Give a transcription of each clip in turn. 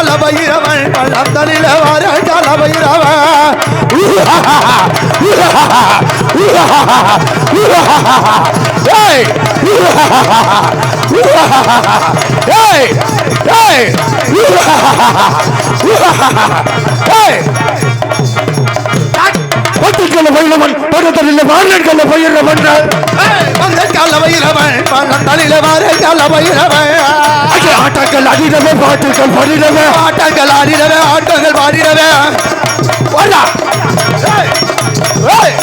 ஆவத்து பள்ளம் பள்ளத்தலில வர கலபைரவன் ஏய். ஏய். ஏய். ஏய். பத்துக்கல்ல பயிரவன் படத்தலில் வாழக்கல்ல பயிரவன். வந்து கலபைரவன் பள்ளத்தலில வார கலபைரவன் ஆட்டங்கள் அடிடவே பாட்டுக்கள் படிடவே ஆட்டங்கள் ஆடிடவே ஆட்டங்கள் பாடிடவே வரா ஏய் ஏய்.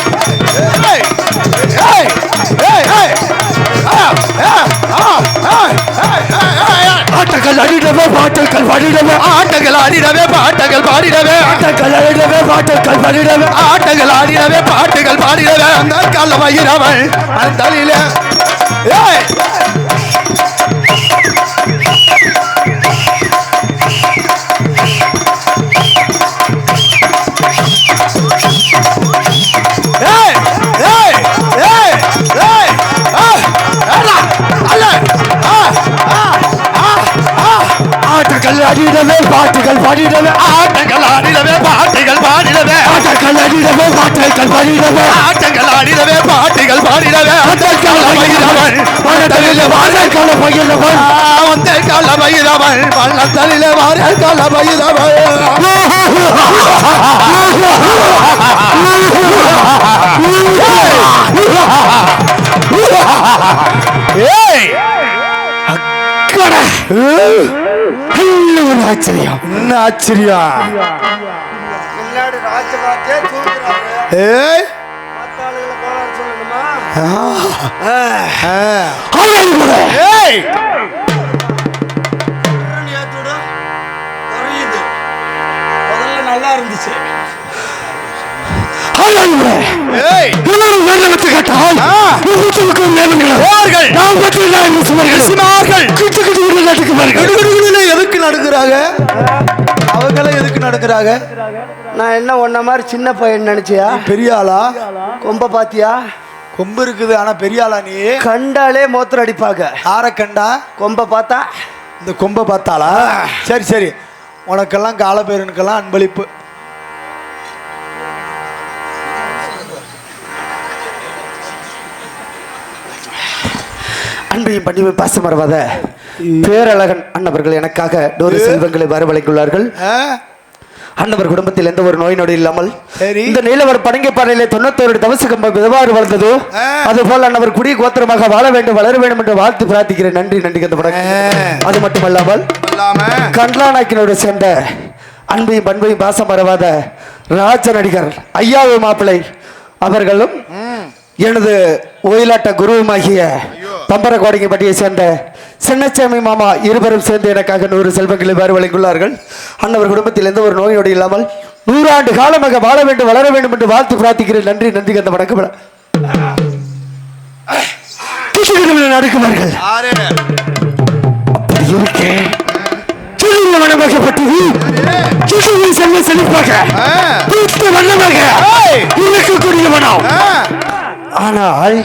ஆட்டங்கள் அடிடவே பாட்டுக்கள் படிடவே. ஆட்டங்கள் ஆடிடவே பாட்டங்கள் பாடிடவே. ஆட்டங்கள் அடிடவே பாட்டுக்கள் படிடவே. ஆட்டங்கள் ஆடிடவே பாட்டுகள் பாடிடவே. அந்த கல்ல வயிறவன் அந்த ஏய்! படிடவே ஆட்டங்கள் ஆடிடவே பாட்டுகள் பாடிடவே ஆட்டங்கள் அடிடவே பாட்டுக்கள் படிடவே ஆட்டங்கள் ஆடிடவே பாட்டுகள் பாடிடவே ஆட்டங்கள் அடிடவே படத்தலில் வாழக்கல்ல பயிரவன் வந்து கலபைரவன் பள்ளத்தலில வார கலபைரவன் ஏய்! ஒரு ஆச்சரியம். என்ன ஆச்சரியம்? ஏய். ஏய். நல்லா இருந்துச்சு. இன்னொரு வேண்டனத்தை கேட்டால் நாம் பற்றி நான் எதுக்கு நடக்கிறாங்க அவங்களாம் எதுக்கு நடக்கிறாங்க நான் என்ன உன்ன மாதிரி சின்ன பையன் நினைச்சியா? பெரிய ஆளா? கொம்ப பாத்தியா? கொம்பு இருக்குது ஆனா பெரிய ஆளா நீ? கண்டாலே மோத்திரம் அடிப்பாங்க. ஆரை கண்டா? கொம்ப பார்த்தா? இந்த கொம்பை பார்த்தாளா? சரி சரி. உனக்கெல்லாம் கால பேருனுக்கெல்லாம் அன்பளிப்பு. அன்பையும் பணியும் பாசம் மறவாத பேரழகன் அன்னவர்கள் எனக்காக நூறு செல்வங்களை வரவழைத்துள்ளார்கள் ஆ? அன்னவர் குடும்பத்தில் எந்த ஒரு நோய் நொடி இல்லாமல். இந்த நீலவர் படங்கை தொண்ணூத்தோரு தவச கம்பம் எவ்வாறு வளர்ந்ததோ. அதுபோல் அன்னவர் குடி கோத்திரமாக வாழ வேண்டும் வளர வேண்டும் என்று வாழ்த்து பிரார்த்திக்கிறேன் நன்றி நன்றி கந்த படம். அது மட்டுமல்லாமல் இல்லாம கண்லாநாயக்கனோடு சேர்ந்த அன்பையும் பண்பையும் பாசம் மறவாத ராஜ நடிகர் ஐயாவு மாப்பிள்ளை அவர்களும் எனது ஒயிலாட்ட குருவுமாகிய பம்பர கோடிங்கப்பட்டியை சேர்ந்த சின்னச்சாமி மாமா இருவரும் சேர்ந்து எனக்காக நூறு செல்வங்களை வேறு வழங்கியுள்ளார்கள் அன்னவர் குடும்பத்தில் எந்த ஒரு நோயோடு இல்லாமல் நூறாண்டு காலமாக வாழ வேண்டும் வளர வேண்டும் என்று வாழ்த்து பிரார்த்திக்கிறேன். நன்றி நன்றி அந்த வணக்கம். வனமாகப்பட்டது சிசுவை செல்வ செழிப்பாக வண்ணமாக. இருக்கக்கூடிய வனம் ஆ. ஆனால்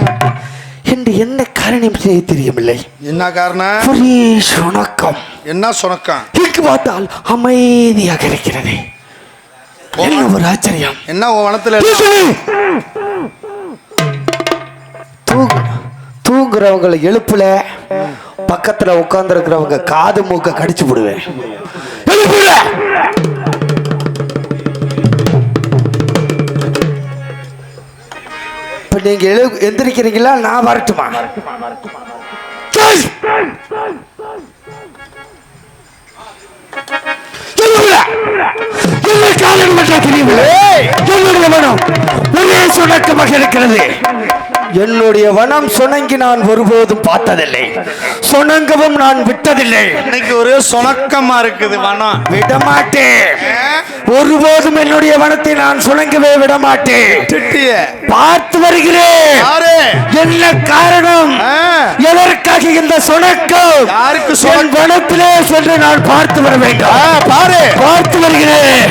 என்று என்ன காரணம் செய்ய தெரியவில்லை என்ன காரணம்? ஒரே சுணக்கம். என்ன சொனக்கம் இங்கு பார்த்தால் அமைதியாக இருக்கிறது. என்ன ஒரு ஆச்சரியம்? என்ன உன் வனத்துல தூங்கு தூங்குறவங்களை எழுப்புல. பக்கத்துல உட்கார்ந்து இருக்கிறவங்க காது மூக்க கடிச்சு விடுவேன். எழுப்புல. நீங்க எழு எந்திரிக்கிறீங்களா? நான் வரட்டுமா? என்றால் தெரியவில்லை. என்னுடைய மனம் ஒரே சுணக்கமாக இருக்கிறது. என்னுடைய வனம் சுணங்கி நான் ஒருபோதும் பார்த்ததில்லை. சுணங்கவும் நான் விட்டதில்லை. இன்னைக்கு ஒரே சொனக்கமா இருக்குது வனம். விடமாட்டேன். ஒருபோதும் என்னுடைய வனத்தை நான் சுணங்கவே விடமாட்டேன். பார்த்து வருகிறேன். யாரு? என்ன காரணம். எதற்காக இந்த சுணக்கம்? யாருக்கு என் சுணக்கம்? வனத்திலே சென்று நான் பார்த்து வர வேண்டும். பாரு. பார்த்து வருகிறேன்.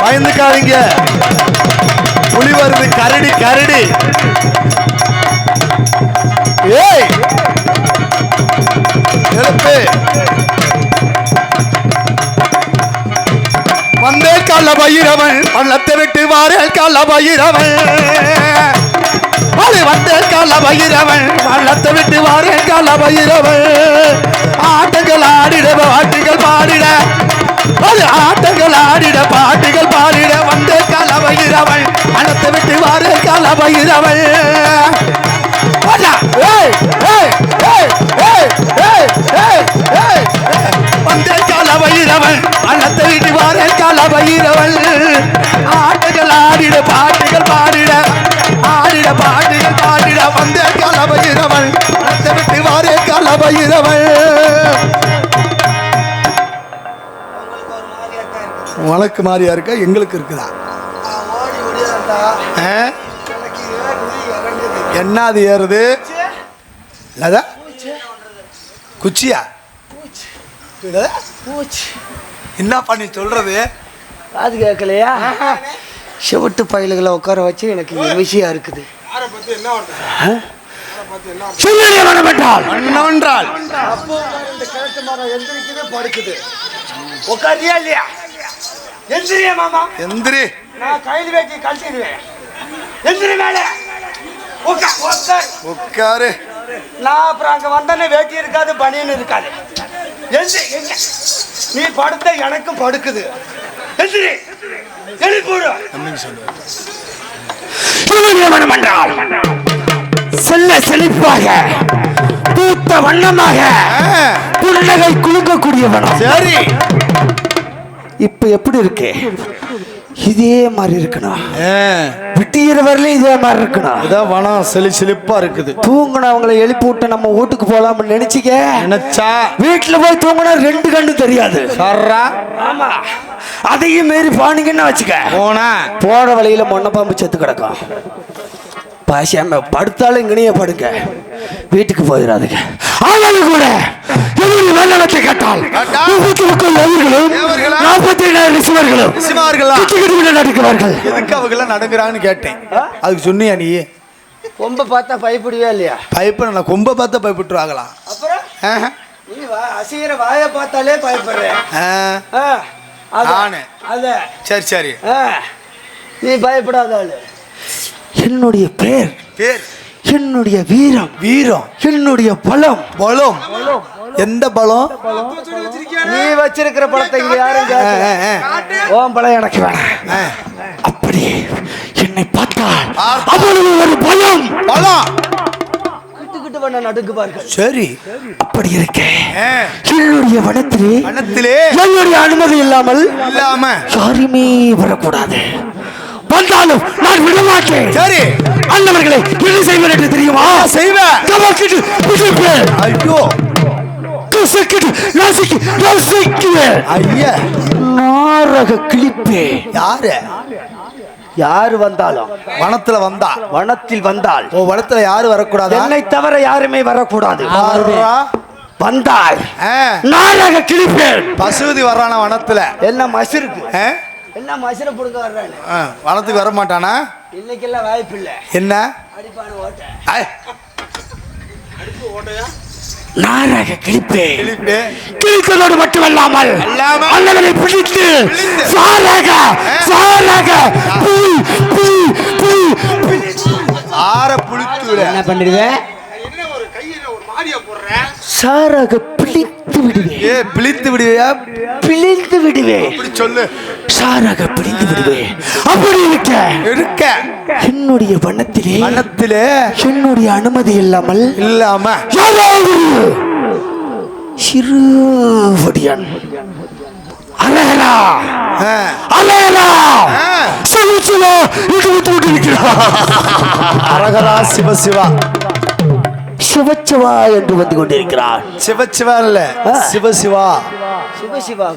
பயந்துக்காதீங்க. புலி வருது கரடி கரடி. ஏய்! எழுப்பு வந்தே கள்ள பயிரவன் பள்ளத்தை விட்டு வாரே கள்ள பயிரவன் வந்தே கள்ள பயிரவன் பள்ளத்தை விட்டு வாரே கள்ள பயிரவன் ஆட்டங்கள் ஆடிட பாட்டுகள் பாடிட. அது ஆட்டங்கள் ஆடிட பாட்டுகள் பாடிட. வந்தே கால பயிரவன் பள்ளத்தை விட்டு வாரே கால பயிரவன் போடா. ஏய், ஏய், ஏய், ஏய், ஏய், ஏய், ஏய். வந்தே கால பைரவன் அன்னத்தை வீட்டு வாரே கால பைரவன் ஆட்டுகள் ஆடிட பாட்டுகள் பாடிட ஆடிட பாட்டுகள் பாடிட வந்தே கால பைரவன் அன்னத்தை விட்டு வாரே கால பைரவன் உனக்கு மாதிரியா இருக்கா எங்களுக்கு இருக்குதா ஆ? என்னது ஏறுது. இல்லதா குச்சியா? என்னது? என்ன பண்ணி சொல்றது? காது கேட்கலையா? செவிட்டு பயலுகளை உட்கார வச்சு எனக்கு விஷயம் இருக்குது. என்னவென்றால் இந்த கிழட்டு மரம் எந்திரிக்குது படுக்குது. உட்காரியா இல்லையா? எந்திரியா மாமா. எந்திரி. நான் கையில் வேட்டி கழட்டிடுவேன். எந்திரி மேல. உட்கார் நான் அப்புறம் அங்க வந்தேன்னு வேட்டி இருக்காது பனியன் இருக்காது. நீ படுத்த எனக்கும் படுக்குது. செல்ல செழிப்பாக பூத்த வண்ணமாக புன்னகை குலுங்கக்கூடியவனம். சரி. இப்ப எப்படி இருக்கு? இதே மாதிரி இருக்கணும் ஆ, விட்டியிற வரலையும் இதே மாதிரி இருக்கணும் இதான் வனம் செழி செழிப்பா இருக்குது. தூங்குனவங்களை எழுப்பி விட்டு நம்ம வீட்டுக்கு போலாம்னு நினைச்சிக்க. நினைச்சா? வீட்டுல போய் தூங்குனா ரெண்டு கண்ணு தெரியாது. சர்ரா ஆமா. அதையும் மீறி பானீங்கன்னு வச்சுக்க. போனா? போற வழியில மொன்ன பாம்பு செத்து கிடக்கும். பாசியாம படுத்தாலும் இங்கனையே படுங்க. வீட்டுக்கு போயிடாதுங்க ஆனாலும் கூட வெள்ளத்தை கேட்டால் முப்பத்தி முப்பது எதிர்களும்? நாற்பத்தி நடக்குவார்கள் எதுக்கு அவங்க நடுங்குறாங்கன்னு கேட்டேன். அதுக்கு சொன்னியா நீ? கொம்ப பார்த்தா பயப்படுவியா இல்லையா? பயப்பட நான் கொம்ப பார்த்து பயப்பட்டுருவாங்களா? அப்புறம். நீ வா அசைகிற வாயை பார்த்தாலே பயப்படுறேன் ஆ, ஆ, அத- நானு. அத. சரி சரி. ஆ, நீ பயப்படாத ஆளு. என்னுடைய பேர். பேர். என்னுடைய வீரம். வீரம். என்னுடைய பலம். பலம். எந்த பலம்? நீ வச்சிருக்கிற படத்தை இங்க யாரும். ஓம் பலம் எனக்கு வேணாம். அப்படி என்னை பார்த்தால் பார்த்தா- அவ்வளவு ஒரு பலம். பாருங்க சரி. அப்படி இருக்கே. என்னுடைய வனத்திலே வனத்திலே என்னுடைய அனுமதி இல்லாமல் இல்லாம யாருமே வரக்கூடாது. வந்தாலும் நான் விட மாட்டேன் சரி. அண்ணவர்களை என்ன செய்வேன் என்று தெரியுமா? செய்வேன். கவக்கிட்டு பிடிப்பேன் ஐயோ. கசக்கிட்டு நசுக்கி நசுக்குவேன் ஐயா. நாரக கிளிப்பேன் யாரு? யாரு வந்தாலும். வனத்துல வந்தா. வனத்தில் வந்தால். ஓ வனத்துல யாரு வரக்கூடாதா? என்னை தவிர யாருமே வரக்கூடாது. வந்தால். ஆ, நாரக கிளிப்பேன் பசுபதி வர்றான வனத்துல? என்ன மசிருக்கு? என்ன மசிர புடுங்க வர்றானு? ஆ, வனத்துக்கு வர மாட்டானா? இன்னைக்கெல்லாம் வாய்ப்பு இல்ல என்ன? அடிப்பாடு ஓட்ட. ஐ, நாரக கிளிப்பேன் கிளிப்பு. கிழித்ததோடு மட்டுமல்லாமல் அண்ணனை பிடித்து பிடித்து. சாராக சாராக பூ பூ பூ ஆற புளித்து விட. என்ன பண்ணிடுவேன் சாராக பிடித்து விடுவேன். ஏ பிளித்து விடுவியா? பிழிந்து விடுவேன். இப்படி சொல்லு. சாராக பிடித்து விடுவேன். அப்படி இருக்க. இருக்க. என்னுடைய வண்ணத்திலே வனத்திலே என்னுடைய அனுமதி இல்லாமல் இல்லாம யாராவது சிறுவடியான் இது விட்டு விட்டு நிற்கிறான் அரகரா சிவ சிவா சிவச்சிவா என்று வந்து கொண்டிருக்கிறான் சிவச்சிவா இல்ல சிவசிவா. சிவசிவா.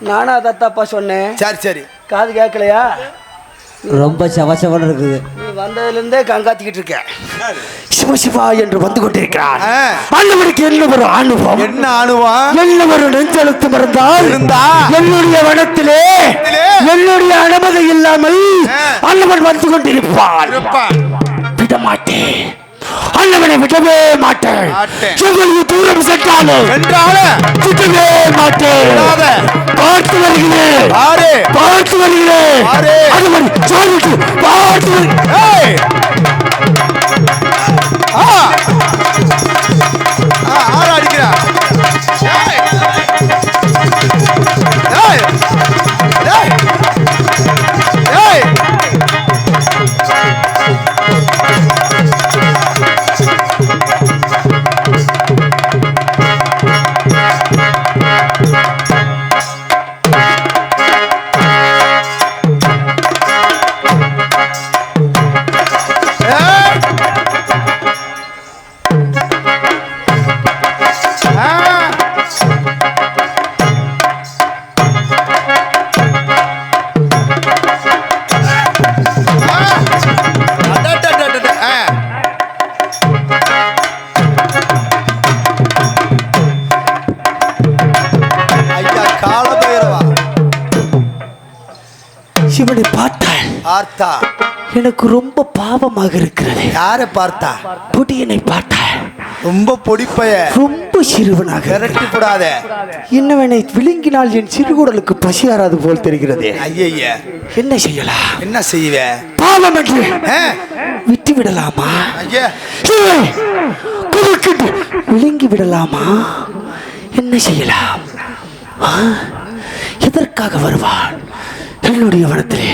நானா தத்தாப்பா சொன்னேன். சரி சரி. காது கேட்கலையா? ரொம்ப சவசவன் இருக்குது. வந்ததுலேருந்தே கங்காத்திக்கிட்டு இருக்க. சிவசிவா என்று வந்து கொண்டிருக்கிறான் ஆ. ஆண்டவனுக்கு என்ன ஒரு அனுபவம்? என்ன அணுவம் என்ன ஒரு நெஞ்செழுத்தம் இருந்தால் இருந்தா? என்னுடைய வனத்திலே? என்னுடைய அனுமதி இல்லாமல் ஆ. அண்ணவன் வந்து கொண்டிருப்பான் இருப்பான் அண்ணவனை விடவே மாட்டேன். எவ்வளவு தூரம் சென்றாலும் விடவே மாட்டேன். பார்த்து வருகிறேன் பார்த்து வருகிறேன் ஆறு. அனுமதி எனக்கு ரொம்ப பாவமாக இருக்கிறது. யாரை பார்த்தா? புடியனை பார்த்தால் ரொம்ப பொடிப்பைய. ரொம்ப சிறுவனாக விரட்டி போடாத என்னவனை விழுங்கினால் என் சிறுகுடலுக்கு பசியாராது போல் தெரிகிறது. ஐயய்ய என்ன செய்யலாம் என்ன செய்வ? பாவம் என்று? விட்டு விடலாமா ஐயா. விழுங்கி விடலாமா என்ன செய்யலாம்? எதற்காக வருவான் என்னுடைய வனத்திலே.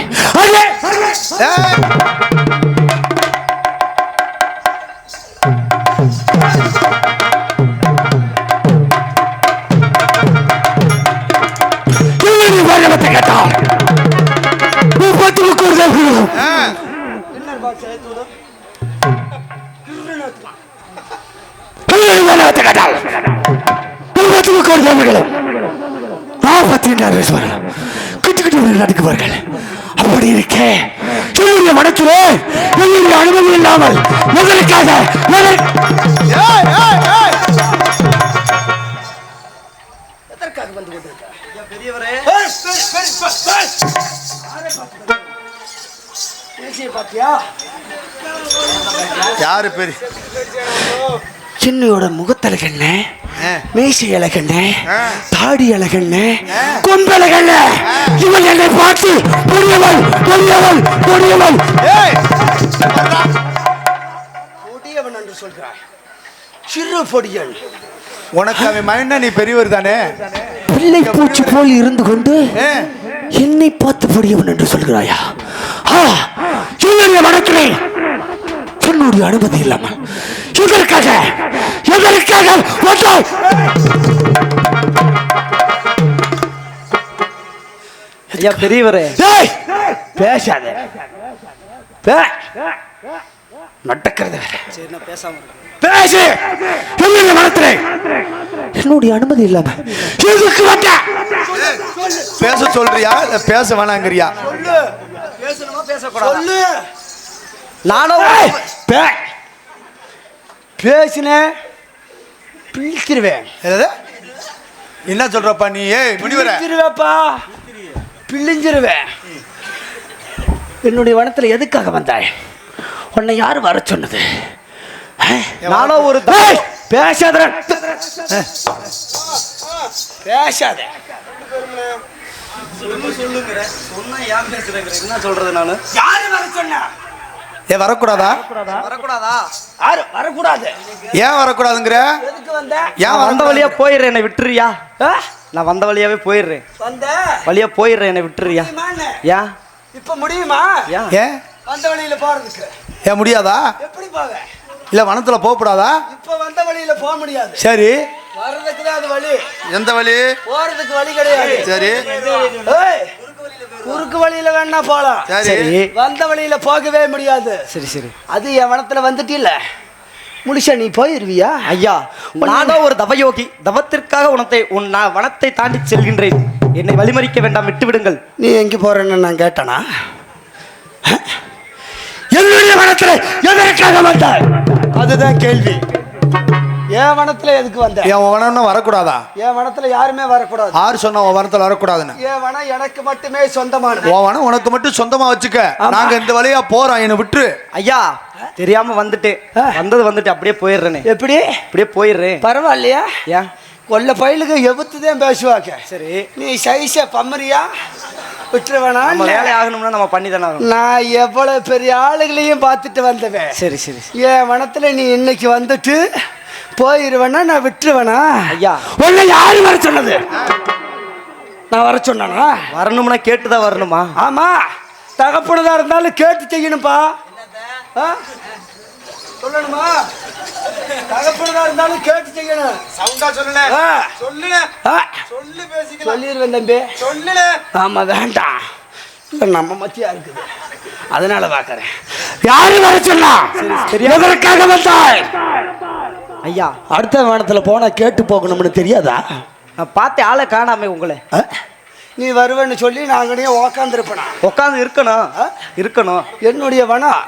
பாத்தியா? யாரு பெரிய? என்னையோட முகத்தழகண்ண ஆ. மீசை அழகண்ண ஆ. தாடி அழகண்ண கொம்பழகண்ண இவன் என்னை பார்த்து பெரியவள் பெரியவள் பெரியவள் ஏய். கொடியவன் என்று சொல்கிறாய். சிறு பொடியன். உனக்கு அவன் மகன் நீ பெரியவர் தானே? பிள்ளை பூச்சி போல் இருந்து கொண்டு என்னை பார்த்து பெரியவன் என்று சொல்கிறாயா? ஆ, என்னுடைய மனத்திலே என்னுடைய அனுமதி இல்லாமல். எதற்காக? எதற்காக? ஐயா பெரியவரே. பேசாத. நடக்கிறது வேற. பேசு. என்னுடைய மனத்திலே என்னுடைய அனுமதி இல்லாம. எதுக்கு வந்த? பேச சொல்றியா? இல்ல பேச வேணாங்கிறியா? சொல்லு. நானும் பே. பேசினேன் பிழிச்சிருவேன்? என்ன சொல்றப்பா நீ? ஏய் முனிவர பிழிச்சிருவேப்பா பிழிஞ்சிருவேன். என்னுடைய வனத்துல எதுக்காக வந்தாய்? உன்னை யார் வர சொன்னது? நானும் ஒரு பேசாத. பேசாத என்ன சொல்றது நானு? யாரு வர சொன்னா? ஏ வரக்கூடாதா? வரக்கூடாதா? யாரு? வரக்கூடாது. ஏன் வரக்கூடாதுங்கிற? ஏன் நான் வந்த வழியா போயிடுறேன் என்னை விட்டுறியா? நான் வந்த வழியாவே போயிடுறேன். வந்த? வழியா போயிடுறேன் என்னை விட்டுறியா? ஏன் இப்ப முடியுமா? ஏன் வந்த வழியில போறதுக்கு. ஏன் முடியாதா? எப்படி போவ? இல்ல வனத்துல போகக்கூடாதா இப்ப வந்த வழியில போக முடியாது. சரி. வர்றதுக்கு தான் அது வழி. எந்த வழி? போறதுக்கு வழி கிடையாது. சரி. குறுக்கு வழியில வேணா போலாம். சரி. வந்த வழியில போகவே முடியாது. சரி சரி. அது என் வனத்துல வந்துட்டில்ல. முடிச்சா நீ போயிருவியா? ஐயா நானோ ஒரு தவயோகி. தவத்திற்காக உனத்தை உன் நான் வனத்தை தாண்டி செல்கின்றேன். என்னை வழிமறிக்க வேண்டாம் விட்டு விடுங்கள் நீ எங்க போறேன்னு நான் கேட்டனா? என்னுடைய வனத்துல எதற்காக வந்தாய்? அதுதான் கேள்வி. என் வனத்துல எதுக்கு வந்த? என் வனம்னா வரக்கூடாதா? என் வனத்துல யாருமே வரக்கூடாது. ஆறு சொன்ன உன் வனத்துல வரக்கூடாதுன்னு? என் வனம் எனக்கு மட்டுமே சொந்தமானது. உன் வனம் உனக்கு மட்டும் சொந்தமா வச்சுக்க. நாங்க இந்த வழியா போறோம் என்னை விட்டுரு. ஐயா தெரியாம வந்துட்டேன் வந்தது வந்துட்டு அப்படியே போயிடுறேனே. எப்படி? அப்படியே போயிடுறேன். பரவாயில்லையா? ஏன்? கொல்ல பயிலுக்கு எபுத்துதான் பேசுவாங்க. சரி. நீ சைஸ பம்மரியா விட்டுருவேனா? நம்ம வேலை ஆகணும்னா நம்ம பண்ணி தானே நான் எவ்வளவு பெரிய ஆளுகளையும் பார்த்துட்டு வந்தவன். சரி சரி. என் வனத்துல நீ இன்னைக்கு வந்துட்டு போயிருவேனா? நான் விட்டுருவேனா? ஐயா. உன்னை யாரு வர சொன்னது? நான் வர சொன்னானா? வரணும்னா கேட்டுதான் வரணுமா? ஆமா. தகப்பனதா இருந்தாலும் கேட்டு செய்யணும்பா. ஆ? சொல்லணுமா? தகப்பனதா இருந்தாலும் கேட்டு செய்யணும். சவுண்டா சொல்லுல ஆ. சொல்லுல ஆ. சொல்லு பேசிக்கலாம். சொல்லிடுவேன் தம்பி. சொல்லுல ஆமா வேண்டாம். நம்ம மத்தியா இருக்குது. அதனால பாக்குறேன். யாரு வர சொன்னா? எதற்காக வந்தாய்? ஐயா அடுத்த வானத்துல போனா கேட்டு போகணும்னு தெரியாதா? நான் பார்த்தேன் ஆளை காணாமே உங்களை. ஆ? நீ வருவேன்னு சொல்லி நாங்களே உக்காந்துருப்பேனா? உட்காந்து இருக்கணும். இருக்கணும். என்னுடைய வனம்.